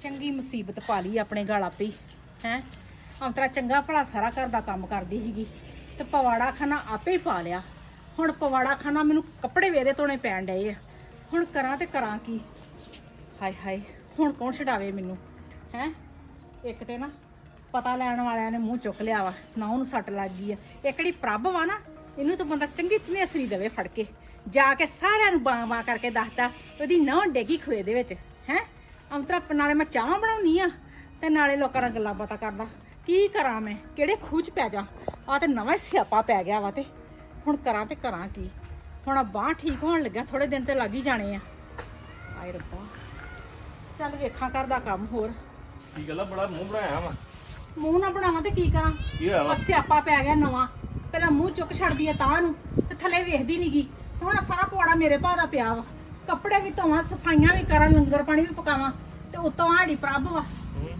ਚੰਗੀ ਮੁਸੀਬਤ ਪਾ ਲਈ ਆਪਣੇ ਗਲ ਆਪੇ ਹੀ? ਹੈ ਅੰਤਰਾ ਚੰਗਾ ਭਲਾ ਸਾਰਾ ਘਰ ਦਾ ਕੰਮ ਕਰਦੀ ਸੀਗੀ ਤੇ ਪਵਾੜਾ ਖਾਨਾ ਆਪੇ ਹੀ ਪਾ ਲਿਆ। ਹੁਣ ਪਵਾੜਾ ਖਾਨਾ ਮੈਨੂੰ ਕੱਪੜੇ ਵੇਰੇ ਧੋਣੇ ਪੈਣ ਡਏ ਆ। ਹੁਣ ਕਰਾਂ ਤੇ ਕਰਾਂ ਕੀ? ਹਾਏ ਹਾਏ, ਹੁਣ ਕੌਣ ਛਡਾਵੇ ਮੈਨੂੰ? ਹੈ? ਇੱਕ ਤੇ ਨਾ ਪਤਾ ਲੈਣ ਵਾਲਿਆਂ ਨੇ ਮੂੰਹ ਚੁੱਕ ਲਿਆ ਵਾ, ਨਾ ਉਹਨੂੰ ਸੱਟ ਲੱਗ ਗਈ ਆ। ਇਹ ਕਿਹੜੀ ਪ੍ਰਭ ਵਾ ਨਾ, ਇਹਨੂੰ ਤਾਂ ਬੰਦਾ ਚੰਗੀ ਤਨੇਸਰੀ ਦੇਵੇ ਫੜ ਕੇ। ਜਾ ਕੇ ਸਾਰਿਆਂ ਨੂੰ ਬਾਂ ਬਾਂ ਕਰਕੇ ਦੱਸਦਾ ਉਹਦੀ ਨਹੁੰ ਡੇਗੀ ਖੂਏ ਦੇ ਵਿੱਚ, ਹੈ? ਅੰਤਰਾ ਨਾਲੇ ਮੈਂ ਚਾਹ ਬਣਾਉਣੀ ਆ ਤੇ ਨਾਲੇ ਲੋਕਾਂ ਨਾਲ ਗੱਲਾਂ ਬਾਤਾਂ ਕਰਦਾ। ਕੀ ਕਰਾਂ ਮੈਂ? ਕਿਹੜੇ ਖੂਹ 'ਚ ਪੈ ਜਾ? ਆ ਤੇ ਨਵਾਂ ਹੀ ਸਿਆਪਾ ਪੈ ਗਿਆ ਵਾ ਤੇ। ਹੁਣ ਕਰਾਂ ਤੇ ਕਰਾਂ ਕੀ? ਹੁਣ ਆ ਬਾਂਹ ਠੀਕ ਹੋਣ ਲੱਗਿਆ ਥੋੜੇ ਦਿਨ ਤੇ ਲੱਗ ਹੀ ਜਾਣੇ ਆ। ਆਏ ਰੱਬਾ। ਚੱਲ ਵੇਖਾਂ ਘਰ ਦਾ ਕੰਮ ਹੋਰ। ਕੀ ਗੱਲ ਆ? ਬੜਾ ਮੂੰਹ ਬਣਾਇਆ ਵਾ। ਮੂੰਹ ਨਾ ਬਣਾਵਾਂ ਤੇ ਕੀ ਕਰਾਂ? ਕੀ ਹੋਇਆ ਵਾ? ਆ ਸਿਆਪਾ ਪੈ ਗਿਆ ਨਵਾਂ। ਪਹਿਲਾਂ ਮੂੰਹ ਚੁੱਕ ਛੱਡਦੀ ਆ ਤਾਂ ਨੂੰ ਤੇ ਥੱਲੇ ਵੇਖਦੀ ਨਹੀਂਗੀ ਹੁਣ ਆਹ ਸਾਰਾ ਪੌੜਾ ਮੇਰੇ ਭਾਅ ਦਾ ਪਿਆ ਵਾ। ਕੱਪੜੇ ਵੀ ਧੋਵਾਂ ਸਫਾਈਆਂ ਵੀ ਕਰਾਂ ਲੰਗਰ ਪਾਣੀ ਵੀ ਪਕਾਵਾਂ ਤੇ ਉਤੋਂ ਆੜੀ ਪ੍ਰਭ ਵਾ।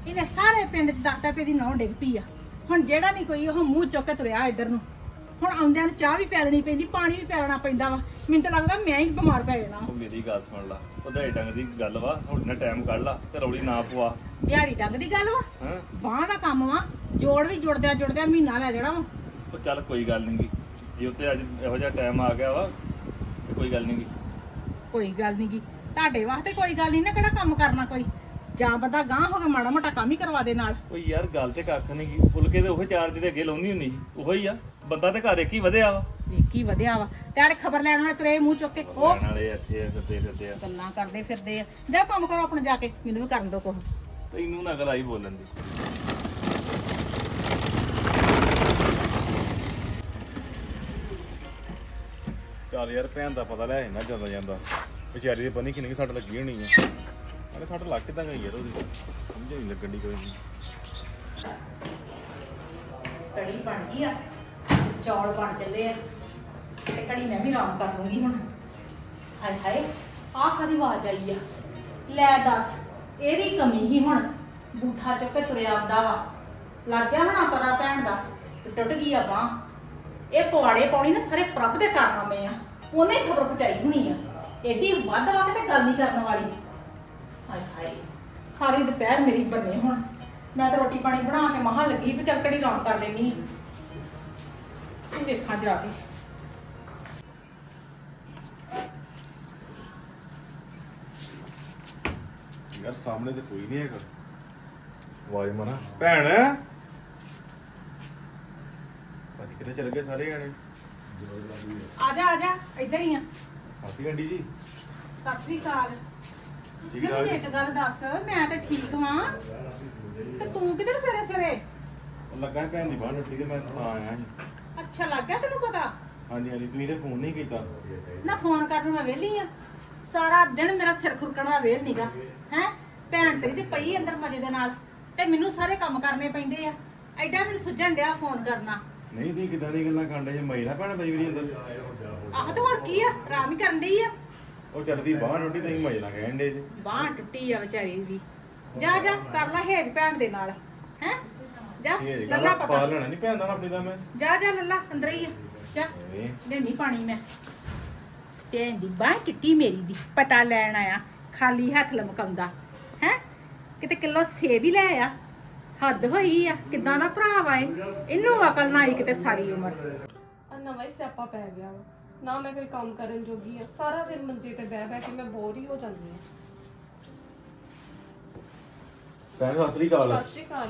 ਇਹਨੇ ਸਾਰੇ ਪਿੰਡ 'ਚ ਦੱਸਦਾ ਪਈ ਦੀ ਨੌ ਡਿੱਗ ਪਈ ਆ। ਹੁਣ ਜਿਹੜਾ ਨਹੀਂ ਕੋਈ ਉਹ ਮੂੰਹ ਚੁੱਕ ਕੇ ਤੁਰਿਆ ਇੱਧਰ ਨੂੰ। ਹੁਣ ਆਉਂਦਿਆਂ ਨੂੰ ਚਾਹ ਵੀ ਪਿਆਲਣੀ ਪੈਂਦੀ ਪਾਣੀ ਵੀ ਪਿਆਲਣਾ ਪੈਂਦਾ ਵਾ। ਮੈਨੂੰ ਤਾਂ ਲੱਗਦਾ ਮੈਂ ਹੀ ਬਿਮਾਰ ਪੈ ਜਾਣਾ। ਤੂੰ ਮੇਰੀ ਗੱਲ ਸੁਣ ਲਾ ਵਧਾਈ ਡੰਗ ਦੀ ਗੱਲ ਵਾ ਹੁਣ ਨਾ ਟਾਈਮ ਕੱਢ ਲਾ ਤੇ ਰੌਲੀ ਨਾ ਪਵਾ। ਦਿਹਾੜੀ ਡੰਗ ਦੀ ਗੱਲ ਵਾ? ਹਾਂ। ਬਾਂਹ ਦਾ ਕੰਮ ਵਾ ਜੋੜ ਵੀ ਜੁੜਦਿਆਂ ਜੁੜਦਿਆਂ ਮਹੀਨਾ ਲੈ ਜਾਣਾ ਵਾ। ਉਹ ਚੱਲ ਕੋਈ ਗੱਲ ਨਹੀਂ ਗੀ। ਜੇ ਉੱਤੇ ਅੱਜ ਇਹੋ ਜਿਹਾ ਟਾਈਮ ਆ ਗਿਆ ਵਾ ਤੇ ਕੋਈ ਗੱਲ ਨਹੀਂ ਗੀ। ਕੋਈ ਗੱਲ ਨਹੀਂ ਗੀ। ਤੁਹਾਡੇ ਵਾਸਤੇ ਕੋਈ ਗੱਲ ਨਹੀਂ ਨਾ ਕਿਹੜਾ ਕੰਮ ਕਰਨਾ ਕੋਈ। ਜਾਂ ਬੰਦਾ ਗਾਂ ਹੋ ਕੇ ਮਾੜਾ ਮੋਟਾ ਕੰਮ ਹੀ ਕਰਵਾ ਦੇ ਨਾਲ। ਉਹ ਯਾਰ ਗੱਲ ਤੇ ਕੱਖ ਨਹੀਂ ਗੀ। ਫੁਲਕੇ ਤੇ ਉਹ ਚਾਰ ਜਿਹੜੇ ਅੱਗੇ ਲਾਉਣੀ ਹੁੰਦੀ ਸੀ ਉਹੋ ਹੀ ਆ। ਬੰਦਾ ਤੇ ਘਰ ਇੱਕ ਹੀ ਵਧਿਆ ਵਾ। ਵੇਖੀ ਵਧਿਆ ਵਾ। ਤੇ ਆੜੇ ਖਬਰ ਲੈਣ ਵਾਲੇ ਤੁਰੇ ਮੂੰਹ ਚੁੱਕ ਕੇ। ਉਹ ਲੈਣ ਵਾਲੇ ਇੱਥੇ ਫਿਰਦੇ ਫਿਰਦੇ ਆ। ਗੱਲਾਂ ਕਰਦੇ ਫਿਰਦੇ ਆ। ਜਾ ਕੰਮ ਕਰੋ ਆਪਣੇ ਜਾ ਕੇ ਮੈਨੂੰ ਵੀ ਕਰਨ ਦੋ ਕੁਛ। ਤੈਨੂੰ ਨਾ ਗਲਾਈ ਬੋਲਣ ਦੀ। ਚੱਲ ਯਾਰ ਭੈਣ ਦਾ ਪਤਾ ਲੈ ਨਾ ਜਾਂਦਾ ਜਾਂਦਾ। ਵਿਚਾਰੀ ਦੇ ਬੰਨੀ ਕਿੰਨੀ ਕੁ ਸੱਟ ਲੱਗੀ ਹੋਣੀ ਆ। ਅਰੇ ਸੱਟ ਲੱਗ ਕਿੱਦਾਂ ਗਈ ਯਾਰ ਉਹਦੀ? ਸਮਝ ਨਹੀਂ ਲੱਗਣ ਦੀ ਕੋਈ ਨਹੀਂ ਕੜੀ ਬਣ ਗਈ ਆ, ਚੌਲ ਬਣ ਚੱਲੇ ਆ। ਤੇ ਕੜੀ ਮੈਂ ਵੀ ਆਰਾਮ ਕਰ ਲੂੰਗੀ ਹੁਣ। ਹਾਏ ਹਾਏ, ਆਹ ਕਦੀ ਆਵਾਜ਼ ਆਈ ਆ? ਲੈ ਦੱਸ ਇਹਦੀ ਕਮੀ ਹੀ ਹੁਣ। ਬੂਥਾ ਚੁੱਕ ਕੇ ਤੁਰਿਆ ਆਉਂਦਾ ਵਾ। ਲੱਗ ਗਿਆ ਹੋਣਾ ਪਤਾ ਭੈਣ ਦਾ, ਤੇ ਟੁੱਟ ਗਈ ਆ ਬਾਂਹ। ਇਹ ਪਵਾੜੇ ਪਾਉਣੀ ਨਾ ਸਾਰੇ ਪ੍ਰਭ ਦੇ ਕਾਰਨਾਮੇ ਆ। ਉਹਨੇ ਖਬਰ ਪਹੁੰਚਾਈ ਹੋਣੀ ਆ। ਏਡੀ ਵੱਧ ਵਾ ਕੇ ਤੇ ਗੱਲ ਨਹੀਂ ਕਰਨ ਵਾਲੀ। ਹਾਏ ਹਾਏ ਸਾਰੀ ਦੁਪਹਿਰ ਮੇਰੀ ਬੰਨੇ ਹੁਣ। ਮੈਂ ਤਾਂ ਰੋਟੀ ਪਾਣੀ ਬਣਾ ਕੇ ਮਹਾ ਲੱਗੀ ਵੀ ਚੱਲ ਘੜੀ ਆਰਾਮ ਕਰ ਲੈਣੀ ਇਹ ਵੇਖਾਂ ਜਾ ਕੇ। ਯਾਰ ਸਾਹਮਣੇ ਤੇ ਕੋਈ ਨਹੀਂ ਹੈਗਾ। ਆਵਾਜ਼ ਮਾਰਾ। ਭੈਣ। ਭਾਜੀ ਕਿੱਥੇ ਚਲ ਗਏ ਸਾਰੇ ਜਾਣੇ। ਆ ਜਾ ਆ ਜਾ ਇੱਧਰ ਹੀ ਆ। ਸਾਸੀ ਗੰਡੀ ਜੀ। ਸਤਿ ਸ੍ਰੀ ਅਕਾਲ। ਠੀਕ ਮੈਨੂੰ ਇੱਕ ਗੱਲ ਦੱਸ ਮੈਂ ਤਾਂ ਠੀਕ ਵਾਂ। ਤੇ ਤੂੰ ਕਿੱਧਰ ਸਵੇਰੇ ਸਵੇਰੇ? ਉਹ ਲੱਗਾ ਭੈਣ ਦੀ ਬਾਹਰ ਨੱਟੀ ਤੇ ਮੈਂ ਤਾਂ ਆਇਆ ਸੀ। ਅੱਛਾ ਲੱਗ ਗਿਆ ਤੈਨੂੰ ਪਤਾ? ਹਾਂਜੀ ਹਾਂਜੀ ਤੁਸੀਂ ਤੇ ਫੋਨ ਨਹੀਂ ਕੀਤਾ? ਨਾ ਫੋਨ ਕਰਨ ਨੂੰ ਮੈਂ ਵਿਹਲੀ ਆ। ਸਾਰਾ ਦਿਨ ਮੇਰਾ ਸਿਰ ਖੁਰਕਣ ਦਾ ਵੇਲ ਨੀਗਾ ਹੈ? ਭੈਣ ਤੇਰੀ ਤੇ ਪਈ ਅੰਦਰ ਮਜੇ ਦੇ ਨਾਲ ਤੇ ਮੈਨੂੰ ਸਾਰੇ ਕੰਮ ਕਰਨੇ ਪੈਂਦੇ ਆ। ਐਡਾ ਮੈਨੂੰ ਸੁਝਣ ਡਿਆ ਫੋਨ ਕਰਨਾ। ਨਹੀਂ ਤੁਸੀਂ ਕਿਦਾਂ ਦੀ ਗੱਲਾਂ ਕਾਂਡੇ ਜੇ? ਮਈ ਨਾ ਭੈਣ ਪਈ ਵੀ ਅੰਦਰ ਆਹ ਤਾਂ ਹੋਰ ਕੀ ਆ? ਆਰਾਮ ਹੀ ਕਰਨ ਡਈ ਆ। ਉਹ ਚੜਦੀ ਬਾਹਰ ਨੋਟੀ ਤੁਸੀਂ ਮਈ ਨਾ ਕਹਿਣ ਦੇ ਜੀ। ਬਾਂਹ ਟੁੱਟੀ ਆ ਵਿਚਾਰੀ ਦੀ। ਜਾ ਜਾ ਕਰ ਲੈ ਹੇਜ ਭੈਣ ਦੇ ਨਾਲ। ਹੈ? ਜਾ ਲੱਲਾ ਪਤਾ। ਪਾ ਲੈਣਾ ਨਹੀਂ ਭੈਣ ਦਾ ਆਪਣੀ ਦਾ ਮੈਂ। ਜਾ ਜਾ ਲੱਲਾ ਅੰਦਰ ਹੀ ਆ। ਜਾ ਇਹ ਲੈਣੀ ਪਾਣੀ ਮੈਂ। ਭੈਣ ਦੀ ਬਾਂਹ ਟੁੱਟੀ ਮੇਰੀ ਦੀ ਪਤਾ ਲੈਣ ਆਇਆ। ਖਾਲੀ ਹੱਥ ਲਮਕਾਉਂਦਾ। ਹੈ? ਕਿਤੇ ਕਿਲੋ ਸੇਬ ਹੀ ਲੈ ਆ। ਹੱਦ ਹੋਈ ਆ ਕਿਦਾਂ ਦਾ ਭਰਾ ਵਾ ਇਹ? ਇਹਨੂੰ ਅਕਲ ਨਾ ਆਈ ਕਿਤੇ ਸਾਰੀ ਉਮਰ। ਆ ਨਵਾਂ ਹੀ ਸਿਆਪਾ ਪੈ ਗਿਆ ਵਾ। ਨਾ ਮੈਂ ਕੋਈ ਕੰਮ ਕਰਨ ਜੋਗੀ ਆ ਸਾਰਾ ਦਿਨ ਮੰਜੇ ਤੇ ਬਹਿ ਬਹਿ ਕੇ ਮੈਂ ਬੋਰ ਹੀ ਹੋ ਜਾਂਦੀ ਆ। ਭੈਣ ਸਤਿ ਸ੍ਰੀ ਅਕਾਲ। ਸਤਿ ਸ਼੍ਰੀ ਅਕਾਲ।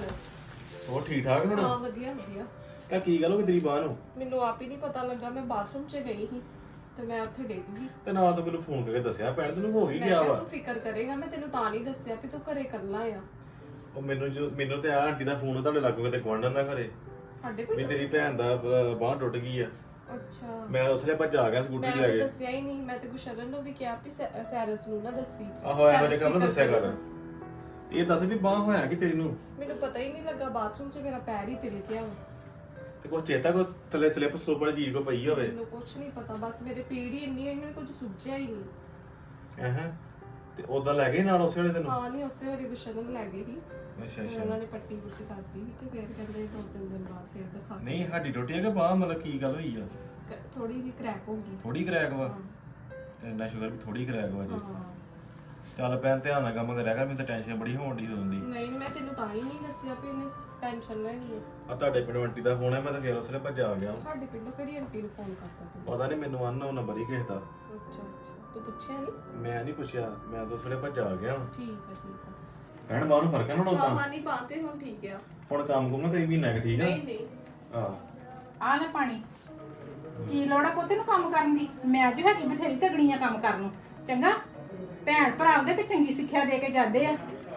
ਹੋਰ ਠੀਕ ਠਾਕ ਹੁਣ? ਹਾਂ ਵਧੀਆ ਵਧੀਆ। ਤਾਂ ਕੀ ਗੱਲ ਹੋ ਗਈ ਤੇਰੀ ਬਾਹ ਨੂੰ? ਮੈਨੂੰ ਆਪ ਹੀ ਨਹੀਂ ਪਤਾ ਲੱਗਾ ਮੈਂ ਬਾਥਰੂਮ 'ਚ ਗਈ ਸੀ ਤੇ ਮੈਂ ਉੱਥੇ ਡਿੱਗ ਗਈ। ਤੇ ਨਾ ਤੂੰ ਮੈਨੂੰ ਫੋਨ ਕਰਕੇ ਦੱਸਿਆ ਭੈਣ ਤੈਨੂੰ ਹੋ ਹੀ ਮੈਂ ਗਿਆ ਕਿਹਾ ਵਾ? ਤੂੰ ਫਿਕਰ ਕਰੇਗਾ ਮੈਂ ਤੈਨੂੰ ਤਾਂ ਨਹੀਂ ਦੱਸਿਆ ਵੀ ਤੂੰ ਘਰੇ ਇਕੱਲਾ ਆ। ਉਹ ਮੈਨੂੰ ਜੋ ਮੈਨੂੰ ਤੇ ਆ ਆਂਟੀ ਦਾ ਫੋਨ ਤੁਹਾਡੇ ਲੱਗੋ ਕਿਤੇ ਗਵਾਂਢਣ ਦਾ ਘਰੇ। ਸਾਡੇ ਵੀ ਪਿੰਡ ਤੇਰੀ ਭੈਣ ਦਾ ਅਹ, ਬਾਂਹ ਟੁੱਟ ਗਈ ਆ। ਅੱਛਾ। ਮੈਂ ਉਸਲੇ ਭੱਜ ਆ ਗਿਆ ਮੈਂ ਸਕੂਟਰੀ ਲੈ ਤਾਂ ਕੇ। ਦੱਸਿਆ ਹੀ ਨਹੀਂ ਮੈਂ ਤੇ ਗੁਸ਼ਰਨ ਨੂੰ ਵੀ ਕਿਹਾ ਵੀ ਸੈ- ਸੈਰਸ ਨੂੰ ਨਾ ਦੱਸੀ। ਆਹੋ ਇਹੋ ਜਿਹੇ ਸੈਰਸ ਕੰਮ ਨਾ ਫਿਕਰ ਦੱਸਿਆ ਕਰ। ਇਹ ਦੱਸ ਵੀ ਬਾਂਹ ਹੋਇਆ ਕਿ ਤੇਰੀ ਨੂੰ? ਮੈਨੂੰ ਪਤਾ ਹੀ ਨਹੀਂ ਲੱਗਾ ਬਾਥਰੂਮ 'ਚ ਮੇਰਾ ਪੈਰ ਹੀ ਤਿਲਕਿਆ ਵਾ। ਤੇ ਕੁਛ ਚੇਤਾ ਕੋ ਥੱਲੇ ਸਲਿੱਪ ਸਲੋਪ ਵਾਲੀ ਚੀਜ਼ ਕੋ ਪਈ ਹੋਵੇ? ਮੈਨੂੰ ਕੁਝ ਨਹੀਂ ਪਤਾ ਬਸ ਮੇਰੇ ਪੀੜ ਹੀ ਇੰਨੀ ਹੈ ਮੈਨੂੰ ਕੁਝ ਸੁੱਝਿਆ ਹੀ ਨਹੀਂ। ਹਾਂ। ਤੇ ਉਦਾਂ ਲੈ ਗਏ ਨਾਲ ਉਸੇ ਵੇਲੇ ਤੈਨੂੰ? ਹਾਂ ਨਹੀਂ ਉਸੇ ਵਾਰੀ ਗੁਸ਼ਰਨ ਲੈ ਗਏ ਸੀ। ਅੱਛਾ ਫਿਰ ਉਹਨਾਂ ਨੇ ਪੱਟੀ ਪੁੱਟੀ ਕਰਦੀ ਸੀ ਤੇ ਫਿਰ ਕਹਿੰਦੇ ਦੋ ਤਿੰਨ ਦਿਨ ਬਾਅਦ ਫਿਰ ਦਿਖਾ ਨਹੀਂ ਹੱਡੀ ਟੁੱਟੀ ਕਿ ਬਾਂਹ? ਮਤਲਬ ਕੀ ਗੱਲ ਹੋਈ ਆ? ਥੋੜੀ ਜਿਹੀ ਕ੍ਰੈਕ ਹੋ ਗਈ। ਥੋੜੀ ਕਰੈਕ ਵਾ? ਤੇ ਇੰਨਾ ਸ਼ੁਗਰ ਵੀ ਥੋੜੀ ਕਰੈਕ ਵਾ ਜੀ। ਹਾਂ। ਚੱਲ ਪੈਣ ਧਿਆਨ ਨਾਲ ਕੰਮ ਕਰਿਆ ਕਰ ਮੈਨੂੰ ਤਾਂ ਟੈਨਸ਼ਨ ਬੜੀ ਹੋਣ ਦੀ। ਹੁੰਦੀ ਨਹੀਂ ਮੈਂ ਤੈਨੂੰ ਤਾਂ ਹੀ ਨਹੀਂ ਦੱਸਿਆ ਵੀ ਇਹਨੇ ਟੈਨਸ਼ਨ ਲੈਣੀ ਹੈ ਆ। ਤੁਹਾਡੇ ਪਿੰਡ ਆਂਟੀ ਦਾ ਫੋਨ ਹੈ ਮੈਂ ਤਾਂ ਫੇਰ ਉਸਲੇ ਭੱਜ ਆ ਗਿਆ। ਤੁਹਾਡੇ ਪਿੰਡੋਂ ਕਿਹੜੀ ਆਂਟੀ ਨੂੰ ਫੋਨ ਕਰਤਾ ਤੂੰ? ਪਤਾ ਨਹੀਂ ਮੈਨੂੰ ਅਨਨੋਨ ਨੰਬਰ ਹੀ ਕਿਸੇ ਦਾ। ਅੱਛਾ ਅੱਛਾ। ਤੂੰ ਪੁੱਛਿਆ ਨਹੀਂ ਮੈਂ ਨਹੀਂ ਪੁੱਛਿਆ ਮੈਂ ਤਾਂ ਉਸਲੇ ਭੱਜ ਆ ਗਿਆ। ਠੀਕ ਹੈ ਠੀਕ ਹੈ ਭੈਣ ਬਾਹਰ ਨੂੰ ਫ਼ਰਕ ਹੈ ਨਾ ਹੁਣ ਹਾਂ ਉਦਾਂ ਹਾਂ ਨਹੀਂ ਬਾਤੇ ਹੁਣ ਠੀਕ ਆ। ਹੁਣ ਕੰਮ ਨਾ ਕਈ ਮਹੀਨਾ ਕਿ ਠੀਕ ਆ। ਨਹੀਂ ਨਹੀਂ। ਆ ਆ ਲੈ ਪਾਣੀ। ਕੀ ਲੋੜ ਆ ਪੁੱਤੇ ਨੂੰ ਕੰਮ ਕਰਨ ਦੀ? ਮੈਂ ਅੱਜ ਹੈਗੀ ਬਥੇਰੀ ਝਗੜੀਆਂ ਕੰਮ ਕਰਨ ਨੂੰ। ਚੰਗਾ? ਭੈਣ ਭਰਾ ਉਹਦੇ ਕੋ ਚੰਗੀ ਸਿੱਖਿਆ ਦੇ ਕੇ ਜਾਂਦੇ ਆ।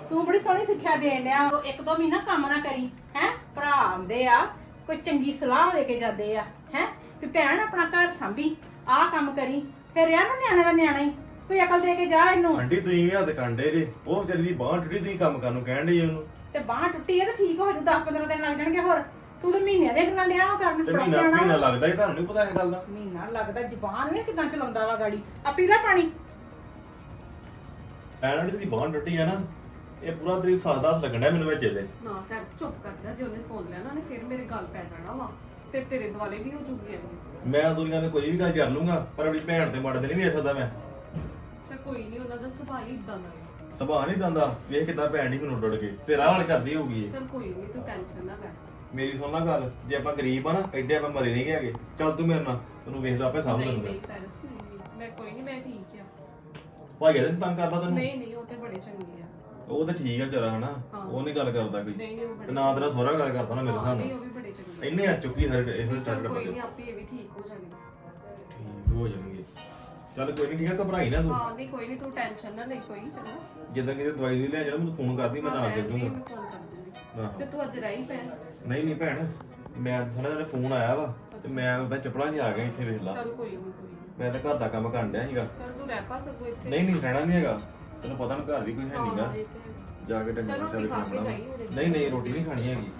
ਤੂੰ ਬੜੀ ਸੋਹਣੀ ਸਿੱਖਿਆ ਦੇਣ ਡਿਆ ਉਹ ਇੱਕ ਦੋ ਮਹੀਨਾ ਕੰਮ ਨਾ ਕਰੀ ਹੈ? ਭਰਾ ਆਉਂਦੇ ਆ ਕੋਈ ਚੰਗੀ ਸਲਾਹ ਦੇ ਕੇ ਜਾਂਦੇ ਆ ਹੈ? ਵੀ ਭੈਣ ਆਪਣਾ ਘਰ ਸੰਭੀ ਆਹ ਕੰਮ ਕਰੀ ਫਿਰ ਰਿਆ ਨਾ ਨਿਆਣੇ ਦਾ ਨਿਆਣਾ ਹੀ। ਕੋਈ ਅਕਲ ਦੇ ਕੇ ਜਾ ਇਹਨੂੰ। ਆਂਟੀ ਤੁਸੀਂ ਵੀ ਹੱਥ ਕੰਡੇ ਜੇ। ਉਹ ਵਿਚਾਰੀ ਦੀ ਬਾਂਹ ਟੁੱਟੀ ਤੁਸੀਂ ਕੰਮ ਕਰਨ ਨੂੰ ਕਹਿਣ ਡਈ ਉਹਨੂੰ। ਤੇ ਬਾਹ ਟੁੱਟੀ ਹੈ ਤਾਂ ਠੀਕ ਹੋ ਜੂ 10 15 ਦਿਨ ਲੱਗ ਜਾਣਗੇ ਹੋਰ। ਤੂੰ ਤਾਂ ਮਹੀਨਿਆਂ ਦੇ ਗੱਲਾਂ ਡਿਆ ਵਾ ਕਰਨ ਤੇ ਬੜਾ ਮਹੀਨਾ ਸਿਆਣਾ ਮਹੀਨਾ। ਲੱਗਦਾ ਹੀ ਤੁਹਾਨੂੰ ਨਹੀਂ ਪਤਾ ਇਹ ਗੱਲ ਦਾ। ਮਹੀਨਾ ਲੱਗਦਾ ਜ਼ਬਾਨ ਵੇ ਕਿਦਾਂ ਚਲਾਉਂਦਾ ਵਾ ਗਾੜੀ। ਆ ਪੀ ਲੈ ਪਾਣੀ ਦੀ ਬਾਂਹ ਟੁੱਟੀ ਆ ਨਾ ਇਹ ਪੂਰਾ ਤੇਰੀ ਸਾਦਾ ਲੱਗਣਾ ਮੈਨੂੰ ਵਿੱਚ ਇਹਦੇ। ਨਾ ਸੈਂਸ ਚੁੱਪ ਕਰ ਜਾ ਜੇ ਉਹਨੇ ਸੁਣ ਲਿਆ ਨਾ ਉਹਨੇ ਫਿਰ ਮੇਰੇ ਗੱਲ ਪੈ ਜਾਣਾ ਵਾ। ਫਿਰ ਤੇਰੇ ਦੁਆਲੇ ਵੀ ਹੋ ਜੂਗੀ ਐਵੇਂ ਮੈਂ ਦੁਨੀਆ ਦੇ ਕੋਈ ਵੀ ਗੱਲ ਕਰ ਲੂੰਗਾ ਪਰ ਆਪਣੀ ਭੈਣ ਤੇ ਮੜ ਦੇ ਨਹੀਂ ਵੇਖ ਸਕਦਾ ਮੈਂ। ਚਾ ਕੋਈ ਨਹੀਂ ਉਹਨਾਂ ਦਾ ਸੁਭਾਅ ਹੀ ਇਦਾਂ ਦਾ ਹੈ ਸੁਭਾਅ ਨਹੀਂ ਦੰਦਾ ਵੇਖ ਕਿਦਾਂ ਭੈਣ ਦੀ ਮੈਨੂੰ ਉੱਡ ਕੇ। ਤੇਰਾ ਹਾਲ ਕਰਦੀ ਹੋਊਗੀ ਇਹ। ਚਲ ਕੋਈ ਨਹੀਂ ਤੂੰ ਟੈਨਸ਼ਨ ਨਾ ਲੈ। ਮੇਰੀ ਸੁਣ ਲੈ ਗੱਲ ਜੇ ਆਪਾਂ ਗਰੀਬ ਆ ਨਾ ਐਡੇ ਆਪਾਂ ਮਰੇ ਨਹੀਂ ਹੈਗੇ। ਚੱਲ ਤੂੰ ਮੇਰੇ ਨਾਲ ਤੈਨੂੰ ਵੇਖਦਾ ਆਪੇ ਸਾਂਭ ਨਹੀਂ ਲੂੰਗਾ ਨਹੀਂ ਸੈਂਸ ਨਹੀਂ ਨਹੀਂ। ਮੈਂ ਕੋਈ ਨਹੀਂ ਮੈਂ ਠੀਕ ਭਾਈ ਇਹਦੇ ਤੰਗ ਕਰਦਾ ਤੈਨੂੰ? ਨਹੀਂ ਨਹੀਂ ਉਹ ਤੇ ਬੜੇ ਚੰਗੇ ਆ। ਉਹ ਤਾਂ ਠੀਕ ਆ ਵਿਚਾਰਾ ਹਨਾ। ਉਹ ਨਹੀਂ ਗੱਲ ਕਰਦਾ ਕੋਈ। ਨਹੀਂ ਨਹੀਂ ਉਹ ਤੇ ਬੜੇ ਨਾ ਤੇਰਾ ਸਹੁਰਾ ਗੱਲ ਕਰਦਾ ਨਾ ਮੇਰੇ ਹਾਂ, ਨਾਲ ਨਹੀਂ ਉਹ ਵੀ ਬੜੇ ਚੰਗੇ ਇੰਨੇ ਆ ਚੁੱਕੀ ਸਾਡੇ ਇਹੋ ਚਲ ਚੱਕਰ ਕੋਈ ਨਹੀਂ ਆਪੇ ਇਹ ਵੀ ਠੀਕ ਹੋ ਜਾਣਗੇ। ਠੀਕ ਹੋ ਜਾਣਗੇ। ਚੱਲ ਕੋਈ ਨਹੀਂ ਠੀਕ ਆ ਘਬਰਾਈ ਨਾ ਤੂੰ। ਹਾਂ ਨਹੀਂ ਕੋਈ ਨਹੀਂ ਤੂੰ ਟੈਨਸ਼ਨ ਨਾ ਲਈ ਕੋਈ ਚਲੋ ਜਦੋਂ ਕਿਤੇ ਦਵਾਈ ਦੀ ਲੈ ਜਾਣਾ ਮੈਨੂੰ ਫੋਨ ਕਰਦੀ ਮੈਂ ਨਾਲ ਦੇ ਨਹੀਂ ਦੂੰਗਾ ਮੈਂ ਫੋਨ ਕਰ ਦੂੰਗੀ। ਆਹੋ। ਤੇ ਤੂੰ ਅੱਜ ਰਹੀ ਪੈ ਨਹੀਂ ਨਹੀਂ ਭੈਣ ਮੈਂ ਸਾਡਾ ਜਿਹੜਾ ਫੋਨ ਆਇਆ ਵਾ ਤੇ ਮੈਂ ਉਹਦਾ ਚੱਪਲਾਂ 'ਚ ਆ ਗਿਆ ਇੱਥੇ ਵੇਖ ਲਾ। ਚਲ ਕੋਈ ਨਹੀਂ ਕੋਈ ਨਹੀਂ ਮੈਂ ਤਾਂ ਘਰ ਦਾ ਕੰਮ ਕਰਨ ਡਿਆ ਸੀਗਾ। ਚਲ ਤੂੰ ਰਹਿ ਪਾ ਸਕੋ ਇੱਥੇ। ਨਹੀਂ ਨਹੀਂ ਰਹਿਣਾ ਨਹੀਂ ਹੈਗਾ। ਤੈਨੂੰ ਪਤਾ ਨਾ ਘਰ ਵੀ ਕੋਈ ਹੈ ਨਹੀਂਗਾ ਹਾਂ, ਇਹ ਤੇ ਹੈ। ਜਾ ਕੇ ਡੰਗਰ ਚਲੋ ਸਾਰੇ ਰੋਟੀ ਖਾ ਕੇ ਖਾਣਾ। ਜਾਈਏ ਹੁਣੇ। ਨਹੀਂ ਨਹੀਂ ਰੋਟੀ ਨਹੀਂ ਖਾਣੀ ਹੈਗੀ।